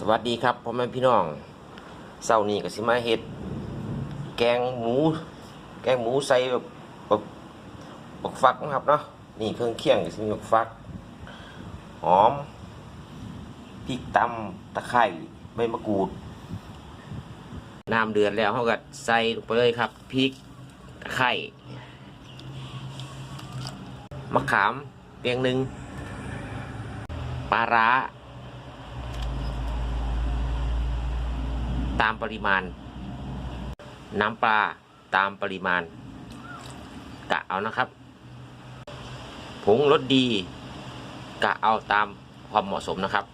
สวัสดีครับพ่อแม่พี่น้องเสาร์นี้ก็สิมาเฮ็ด แกงหมู แกงหมูใส่แบบแบบบักฟักนะครับเนาะนี่เครื่องเคียงก็สิมีบักฟัก หอมพริกตำตะไคร้ใบมะกรูดน้ำเดือดแล้วเขาก็ใส่ลงไปเลยครับพริกตะไคร้มะขามเปียงหนึ่งปลาร้า ตามปริมาณ น้ำปลาตามปริมาณกะเอานะครับ ผงรสดีกะเอาตามความเหมาะสมนะครับ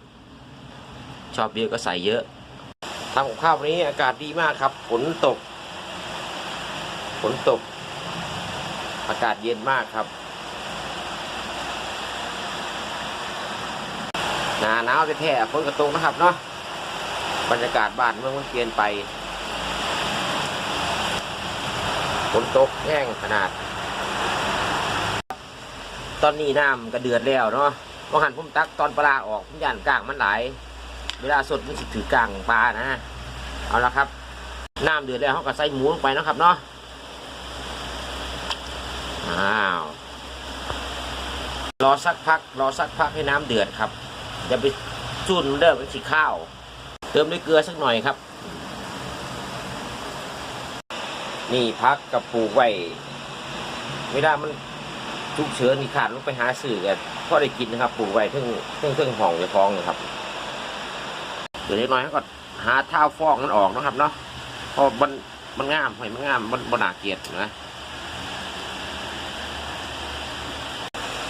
ชอบเยอะก็ใส่เยอะทำกับข้าววันนี้อากาศดีมากครับฝนตกฝนตก อากาศเย็นมากครับหนาหนาวแท้ๆฝนกระตกนะครับเนาะ บรรยากาศบ้านเมืองมันเปลี่ยนไปฝนตกแห้งขนาด ตอนนี้น้ำก็เดือดแล้วเนาะว่าหันผมตักตอนปลาออกผมย่านกลางมันไหลายเวลาสดมันสิถือกลางปลานะเอาละครับน้ำเดือดแล้วเขาก็ใส่หมูลงไปนะครับเนาะอ้าวรอสักพัก รอสักพักให้น้ำเดือดครับอย่าไปจุ่นเด้อมันสิข้าว เติมด้วยเกลือสักหน่อยครับ นี่พักกับปลูกไว้เวลามันทุกเชื้อนี่ขาดลงไปหาสื่อกันพอได้กินนะครับ ปลูกไว้เพิ่งเพิ่งเพิ่งห่องจะท้องนะครับเดี๋ยวเล็กน้อยก็หาเท้าฟองมันออกนะครับเนาะเพราะมันมันงามหอยมันงามมันบนาเกลียดนะ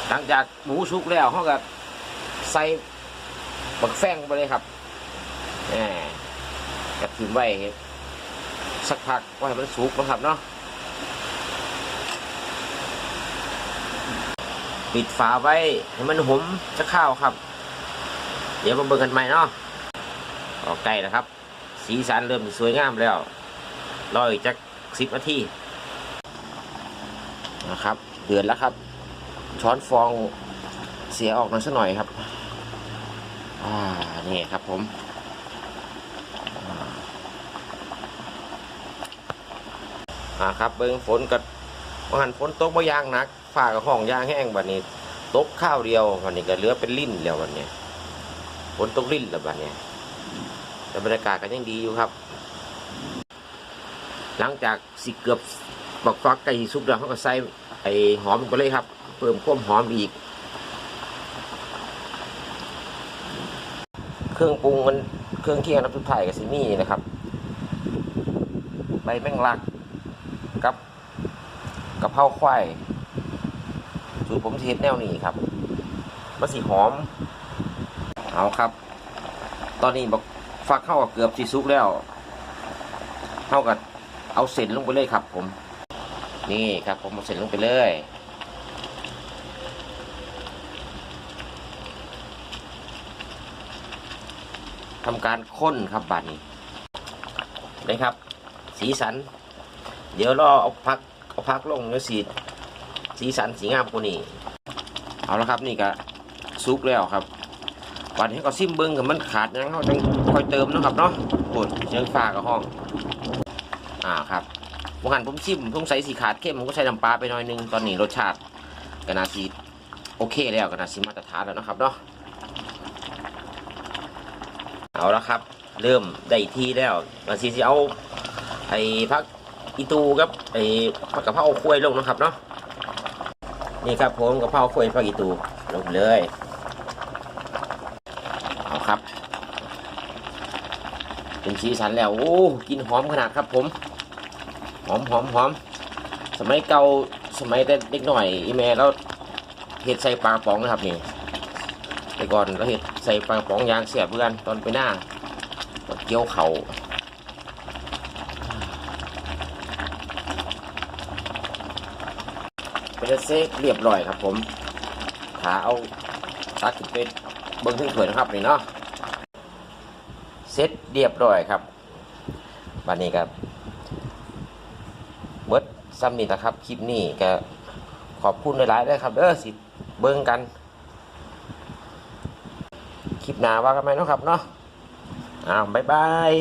หลังจากหมูสุกแล้วเขาก็ใส่บักแฟงไปเลยครับ แหมกระถิ่มไว้สักพักว่าให้มันสุกนะครับเนาะปิดฝาไว้ให้มันหอมจะข้าวครับ เดี๋ยวมาเบิ่งกันใหม่เนาะออกใกล้แล้วครับ สีสันเริ่มสวยงามแล้วรออีกจักสิบนาทีนะครับ เดือดแล้วครับ ช้อนฟองเสียออกหน่อยสักหน่อยครับ อ่า นี่ครับผม อ่าครับเบิ้งฝนกับว่าหันฝนตกบ่ยางหนักฝ้ากับห้องยางแห้งบัดนี้ ตกข้าวเดียววันนี้ก็เหลือเป็นลิ่นแล้ววันนี้ฝนตกลิ่นแล้วบัดนี้แต่บรรยากาศก็ยังดีอยู่ครับ หลังจากสิเกือบบักฟักไก่สุกแล้วเขาก็ใส่ไอ้หอมลงไปเลยครับ เพิ่มความหอมอีก เครื่องปรุงมันเครื่องเคียงน้ำซุปไทยกับซิมี่นะครับใบแมงลักะเพราควายสูตรผมเทศแนวนี้ครับมันสีหอม เอาครับ ตอนนี้บอกฟักเข้ากับเกือบสีซุกแล้วเท่ากับเอาเส้นลงไปเลยครับ ผม นี่ครับ ผมเอาเส้นลงไปเลยทำการค้นครับบัดนี้นะครับ สีสัน เดี๋ยวรอเอาพัก เอาพักลงเนื้อสีสีสันสีงามกว่านี้เอาละครับนี่ก็ซุกแล้วครับวันนี้ก็ซิมเบิ้งกับมันขาดยังเขาต้องคอยเติมนะครับเนาะโอ้ยเสียงฟ้ากับห้อง อ่าครับวันหันผมชิมสงสัยสีขาดเข้มผมก็ใส่น้ำปลาไปหน่อยนึงตอนนี้รสชาติกนาสีโอเคแล้วกนาสีมาตรฐานแล้วนะครับเนาะเอาละครับ เริ่มได้ที่แล้วมาสิสิเอาไอ้พัก อีตูกับไอ้ผักกะเพราคุ้วยลงนะครับเนาะนี่ครับผมกะเพราคุ้วยผักอีตูลงเลยเอาครับ เป็นสีสันแล้วโอ้กินหอมขนาดครับผมหอมหอมหอมสมัยเก่าสมัยแต่เด็กหน่อยอีแม่แล้วเห็ดใส่ปลาป๋องนะครับนี่แต่ก่อนเราเห็ดใส่ปลาป๋องยางเสียบเพื่อนตอนไปหน้าเกี่ยวเขา เป็นเซกเรียบร้อยครับ ผมขาเอาตักขึ้นไปเบิ้งขึ้นถ้วยนะครับนี่เนาะเสร็จเรียบร้อยครับบันนี้ครับเบิร์ดซ้ำนี่นะครับคลิปนี้ก็ขอบคุณหลายๆด้วยครับเด้อสิเบิ้งกันคลิปหน้าว่ากันไหมเนาะครับเนาะอ้าวบ๊ายบาย